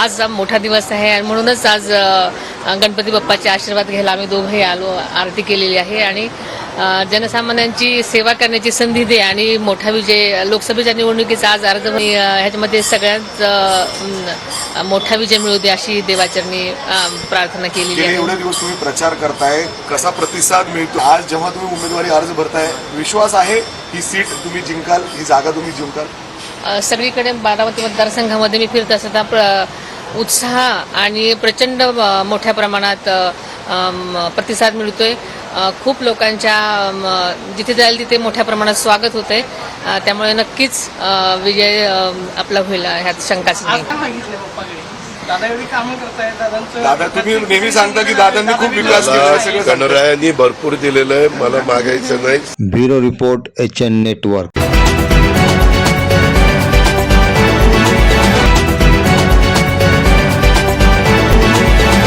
आजचा मोठा दिवस आहे आणि म्हणूनच आज गणपती बाप्पाचे आशीर्वाद घ्यायला आम्ही दोघंही आलो आरती केलेली आहे आणि जनसामान्यांची सेवा करण्याची संधी दे आणि मोठा विजय लोकसभेच्या निवडणुकीचा आज अर्ज ह्याच्यामध्ये सगळ्यात मोठा विजय मिळू दे अशी देवाचरणी प्रार्थना केलेली आहे. एवढे दिवस तुम्ही प्रचार करताय कसा प्रतिसाद मिळतो? आज जेव्हा तुम्ही उमेदवारी अर्ज भरताय विश्वास आहे ही सीट तुम्ही जिंकाल ही जागा तुम्ही जिंकाल? सगळीकडे बारामती मतदारसंघामध्ये मी फिरत असताना प्र उत्साह आणि प्रचंड मोठ्या प्रमाणात प्रतिसाद मिळतोय. खूप लोकांच्या जिथे जाईल तिथे मोठ्या प्रमाणात स्वागत होतंय. त्यामुळे नक्कीच विजय आपला होईल ह्यात शंकाच नाही. दादा तुम्ही नेहमी सांगता की दादांनी खूप विकास केला. भरपूर दिलेलं आहे मला मागायचं नाही. Bureau report H N network.